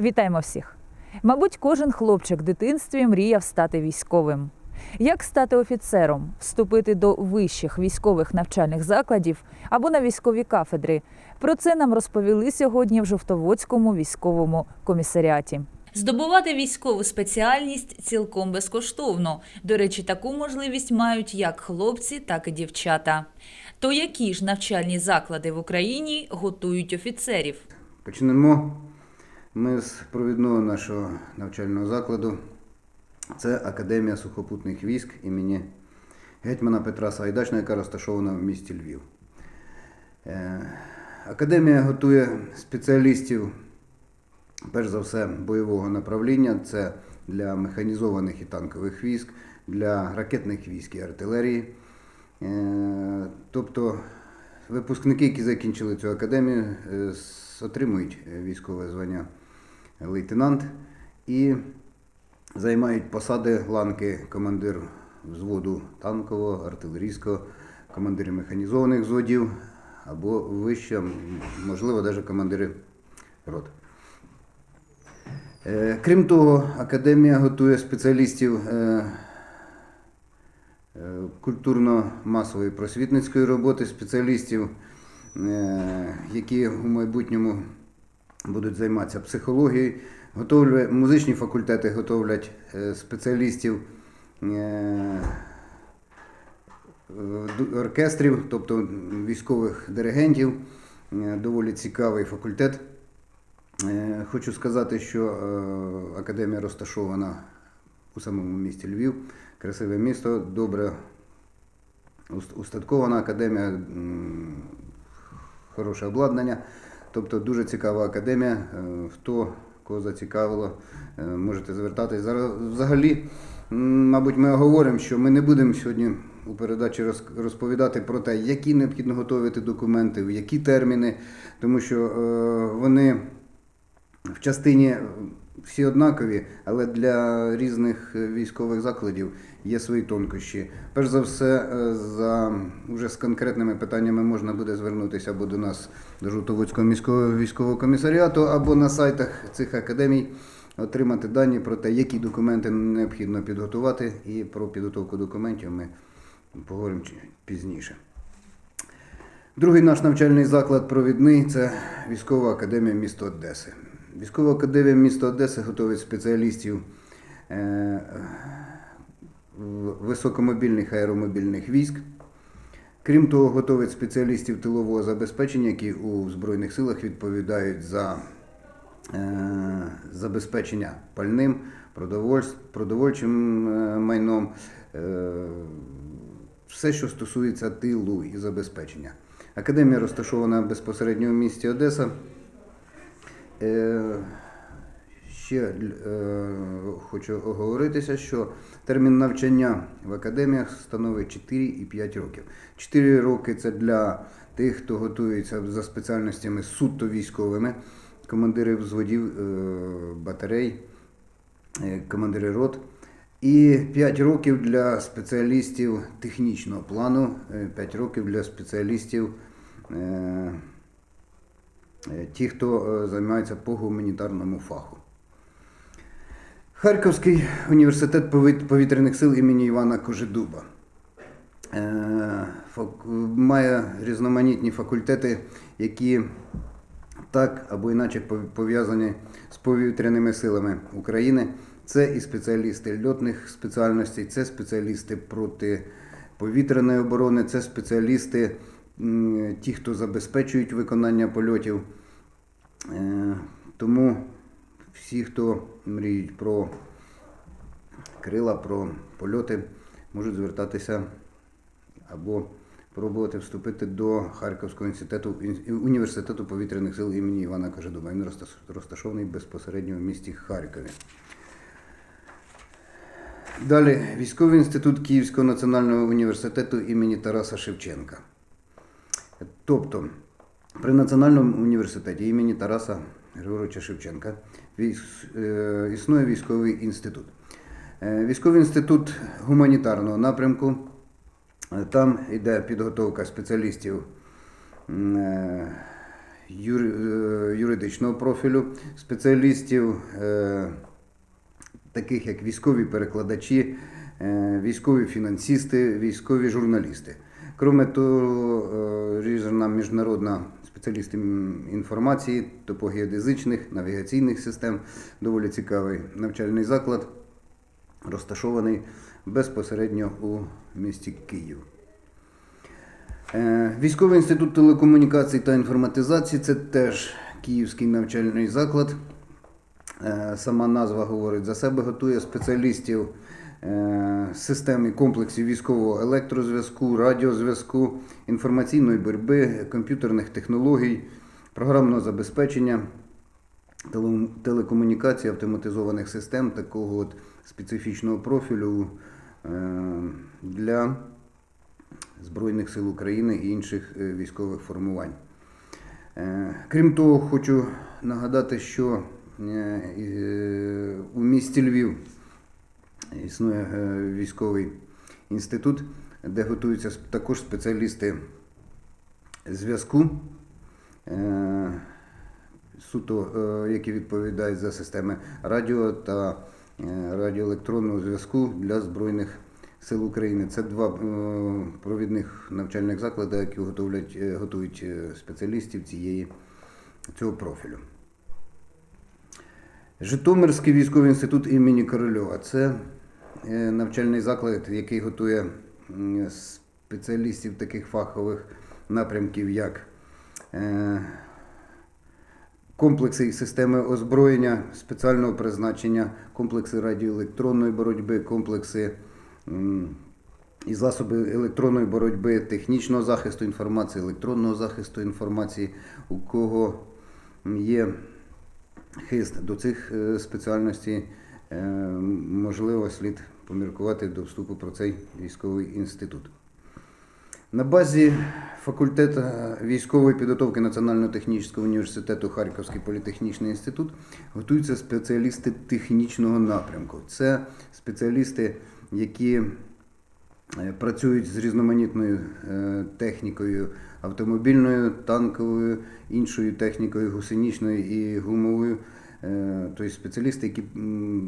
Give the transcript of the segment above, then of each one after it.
Вітаємо всіх! Мабуть, кожен хлопчик в дитинстві мріяв стати військовим. Як стати офіцером, вступити до вищих військових навчальних закладів або на військові кафедри? Про це нам розповіли сьогодні в Жовтоводському військовому комісаріаті. Здобувати військову спеціальність цілком безкоштовно. До речі, таку можливість мають як хлопці, так і дівчата. То які ж навчальні заклади в Україні готують офіцерів? Почнемо ми з провідного нашого навчального закладу. Це Академія сухопутних військ імені гетьмана Петра Сагайдачного, яка розташована в місті Львів. Е, Академія готує спеціалістів, перш за все, бойового направління. Це для механізованих і танкових військ, для ракетних військ і артилерії. Е, Тобто випускники, які закінчили цю академію, е, отримують військове звання лейтенант і займають посади ланки командир взводу танкового, артилерійського, командири механізованих взводів або вище, можливо, навіть командири рот. Е, Крім того, академія готує спеціалістів е, е, культурно-масової просвітницької роботи, спеціалістів, які у майбутньому будуть займатися психологією. Готовлює, музичні факультети готовлять е, спеціалістів е, е, оркестрів, тобто військових диригентів. Доволі цікавий факультет. Хочу сказати, що академія розташована у самому місті Львів, красиве місто, добре устаткована академія, хороше обладнання. Тобто дуже цікава академія. Е, Хто кого зацікавило, е, можете звертатись. Зараз взагалі, мабуть, ми говоримо, що ми не будемо сьогодні у передачі розповідати про те, які необхідно готувати документи, в які терміни, тому що е, вони в частині всі однакові, але для різних е, військових закладів є свої тонкощі. Перш за все, е, за вже з конкретними питаннями можна буде звернутися або до нас, до Жовтоводського міського військового комісаріату, або на сайтах цих академій отримати дані про те, які документи необхідно підготувати, і про підготовку документів ми поговоримо пізніше. Другий наш навчальний заклад провідний це військова академія міста Одеси. Військова академія міста Одеси готує спеціалістів е, високомобільних аеромобільних військ. Крім того, готують спеціалістів тилового забезпечення, які у Збройних силах відповідають за е, забезпечення пальним, продовольчим е, майном, все, що стосується тилу і забезпечення. Академія розташована безпосередньо в місті Одеса. Е, Ще е, хочу оговоритися, що термін навчання в академіях становить 4 і 5 років. 4 роки це для тих, хто готується за спеціальностями суто військовими, командири взводів е, батарей, командири рот. І 5 років для спеціалістів технічного плану, 5 років для спеціалістів, ті, хто е, займається по гуманітарному фаху. Харківський університет повітряних сил імені Івана Кожедуба е, має різноманітні факультети, які так або іначе пов'язані з повітряними силами України. Це і спеціалісти льотних спеціальностей, це спеціалісти протиповітряної оборони, це спеціалісти, ті, хто забезпечують виконання польотів. Е, Тому всі, хто мріють про крила, про польоти, можуть звертатися або пробувати вступити до Харківського інституту, університету повітряних сил імені Івана Кожедуба. Він розташований безпосередньо в місті Харкові. Далі військовий інститут Київського національного університету імені Тараса Шевченка. Тобто, при Національному університеті імені Тараса Григоровича Шевченка е, існує військовий інститут. Е, Військовий інститут гуманітарного напрямку. Е, Там йде підготовка спеціалістів, юридичного профілю, спеціалістів, таких як військові перекладачі, військові фінансисти, військові журналісти. Кроме того, е, різна міжнародна спеціалісти інформації, топогеодезичних, навігаційних систем, доволі цікавий навчальний заклад, розташований безпосередньо у місті Київ. Е, Військовий інститут телекомунікацій та інформатизації це теж київський навчальний заклад. Е, Сама назва говорить за себе, готує спеціалістів е, систем і комплексів військового електрозв'язку, радіозв'язку, інформаційної боротьби, комп'ютерних технологій, програмного забезпечення, теле- телекомунікації, автоматизованих систем такого от специфічного профілю е, для Збройних сил України і інших е, військових формувань. Крім того, хочу нагадати, що у місті Львів існує е, військовий інститут, де готуються також спеціалісти зв'язку, е, суто, е, які відповідають за системи радіо та радіоелектронного зв'язку для Збройних сил України. Це два провідних навчальних заклади, які готують е, спеціалістів цієї, цього профілю. Житомирський військовий інститут імені Корольова це навчальний заклад, який готує спеціалістів таких фахових напрямків, як е, комплекси і системи озброєння спеціального призначення, комплекси радіоелектронної боротьби, комплекси і засоби електронної боротьби, технічного захисту інформації, електронного захисту інформації, у кого є хист до цих е, спеціальностей, е, можливо, слід поміркувати до вступу про цей військовий інститут. На базі факультету військової підготовки Національного технічного університету Харківський політехнічний інститут готуються спеціалісти технічного напрямку. Це спеціалісти, які е, працюють з різноманітною е, технікою автомобільною, танковою, іншою технікою, гусеничною і гумовою. Тобто спеціалісти, які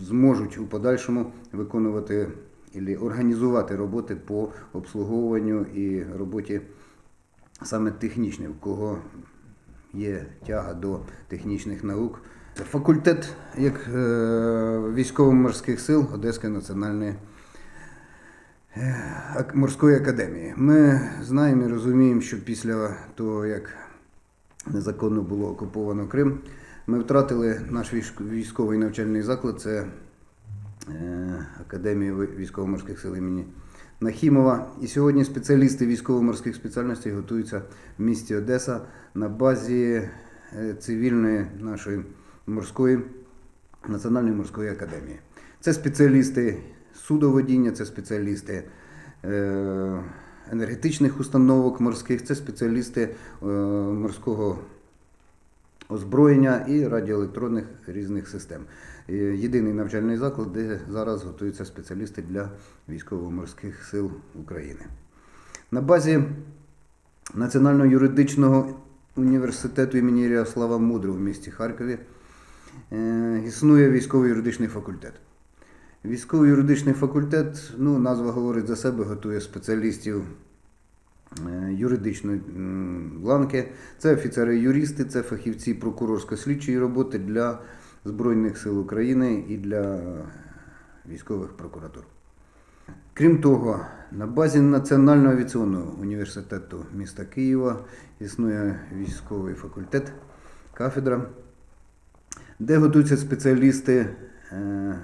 зможуть у подальшому виконувати і організувати роботи по обслуговуванню і роботі саме технічної, в кого є тяга до технічних наук. Факультет як е, військово-морських сил Одеської національної е, морської академії. Ми знаємо і розуміємо, що після того, як незаконно було окуповано Крим, ми втратили наш військ- військовий навчальний заклад. Це е, Академія військово-морських сил імені Нахімова. І сьогодні спеціалісти військово-морських спеціальностей готуються в місті Одеса на базі е, цивільної нашої морської національної морської академії. Це спеціалісти судоводіння, це спеціалісти е, енергетичних установок морських, це спеціалісти морського озброєння і радіоелектронних різних систем. Е, Єдиний навчальний заклад, де зараз готуються спеціалісти для військово-морських сил України. На базі Національного юридичного університету імені Ярослава Мудрого в місті Харкові е, існує військовий юридичний факультет. Військовий юридичний факультет, ну, назва говорить за себе, готує спеціалістів юридичної ланки. Це офіцери-юристи, це фахівці прокурорсько-слідчої роботи для Збройних сил України і для військових прокуратур. Крім того, на базі Національного авіаційного університету міста Києва існує військовий факультет, кафедра, де готуються спеціалісти, е,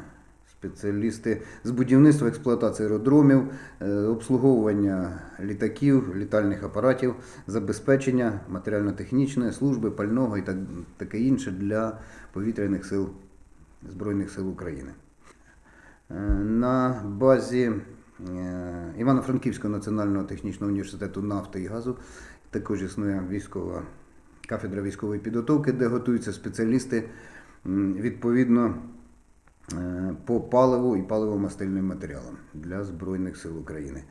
спеціалісти з будівництва експлуатації аеродромів, е, обслуговування літаків, літальних апаратів, забезпечення матеріально-технічної служби, пального і так, таке інше для повітряних сил Збройних сил України. Е, На базі е, Івано-Франківського національного технічного університету нафти і газу також існує військова кафедра військової підготовки, де готуються спеціалісти відповідно по паливу і паливомастильним матеріалам для Збройних сил України.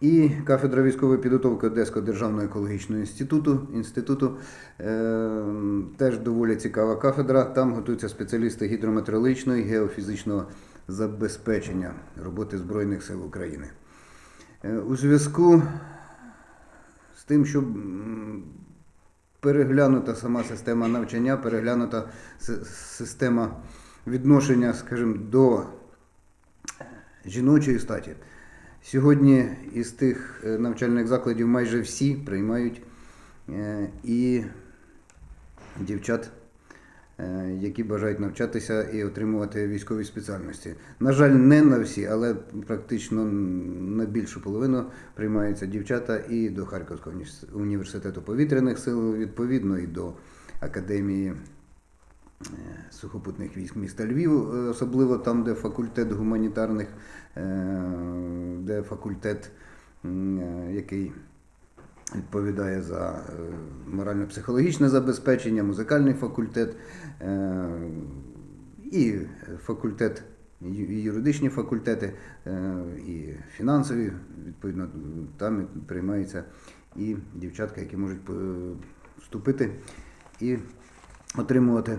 І кафедра військової підготовки Одеського державного екологічного інституту, інституту е, теж доволі цікава кафедра. Там готуються спеціалісти гідрометеорологічного і геофізичного забезпечення роботи Збройних сил України. Е, у зв'язку з тим, щоб переглянута сама система навчання, переглянута система відношення, скажімо, до жіночої статі. Сьогодні із тих е, навчальних закладів майже всі приймають е, і дівчат, е, які бажають навчатися і отримувати військові спеціальності. На жаль, не на всі, але практично на більшу половину приймаються дівчата і до Харківського університету повітряних сил, відповідно, і до академії сухопутних військ міста Львів, е, особливо там, де факультет гуманітарних, е, де факультет, е, який відповідає за морально-психологічне забезпечення, музикальний факультет і факультет, і юридичні факультети, і фінансові, відповідно, там приймаються і дівчатка, які можуть вступити і отримувати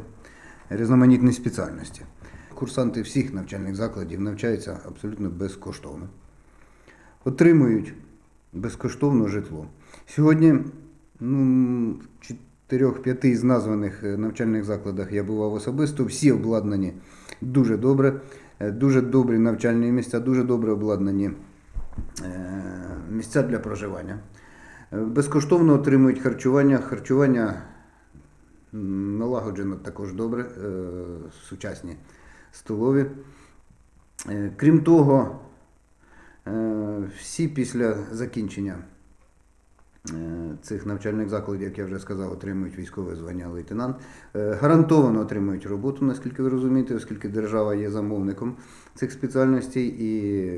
різноманітні спеціальності. Курсанти всіх навчальних закладів навчаються абсолютно безкоштовно отримують безкоштовно житло. Сьогодні ну, в чотирьох-п'яти з названих е, навчальних закладах я бував особисто, всі обладнані дуже добре, е, дуже добрі навчальні місця, дуже добре обладнані е, місця для проживання. Безкоштовно отримують харчування. Харчування налагоджено також добре, е, сучасні столові. Е, Крім того, Е, Всі після закінчення цих навчальних закладів, як я вже сказав, отримують військове звання лейтенант. Гарантовано отримують роботу, наскільки ви розумієте, оскільки держава є замовником цих спеціальностей і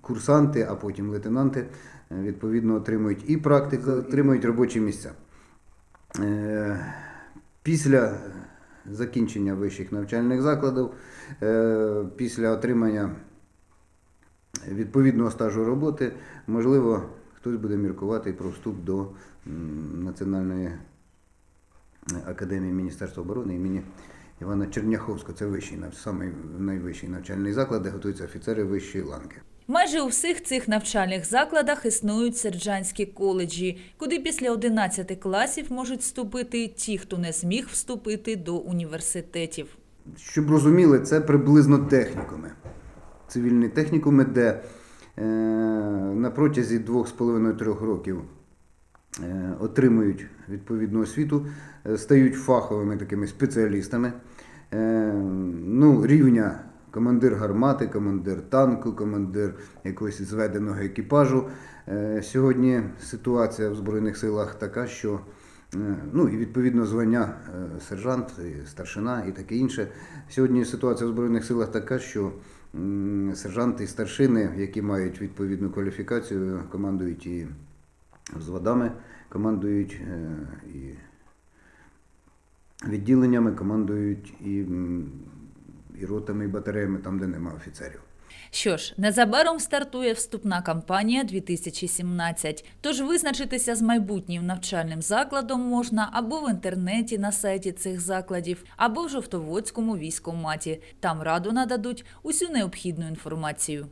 курсанти, а потім лейтенанти відповідно отримують і практику, отримують робочі місця. Е, Після закінчення вищих навчальних закладів, е, після отримання відповідного стажу роботи, можливо, хтось буде міркувати про вступ до Національної академії Міністерства оборони імені Івана Черняховського. Це вищий, самий найвищий навчальний заклад, де готуються офіцери вищої ланки. Майже у всіх цих навчальних закладах існують сержантські коледжі, куди після 11 класів можуть вступити ті, хто не зміг вступити до університетів. Щоб розуміли, це приблизно технікуми. Цивільні технікуми, де е, на протязі 2,5-3 років отримують відповідну освіту, е, стають фаховими такими спеціалістами. Е, ну, рівня командир гармати, командир танку, командир якогось зведеного екіпажу. Е, сьогодні ситуація в Збройних силах така, що Е, Ну і відповідно звання е, сержант, і старшина і таке інше. Сьогодні ситуація в Збройних силах така, що сержанти і старшини, які мають відповідну кваліфікацію, командують і взводами, командують е, і відділеннями, командують і, і ротами, і батареями, там, де немає офіцерів. Що ж, незабаром стартує вступна кампанія 2017. Тож визначитися з майбутнім навчальним закладом можна або в інтернеті на сайті цих закладів, або в Жовтоводському військкоматі. Там раду нададуть усю необхідну інформацію.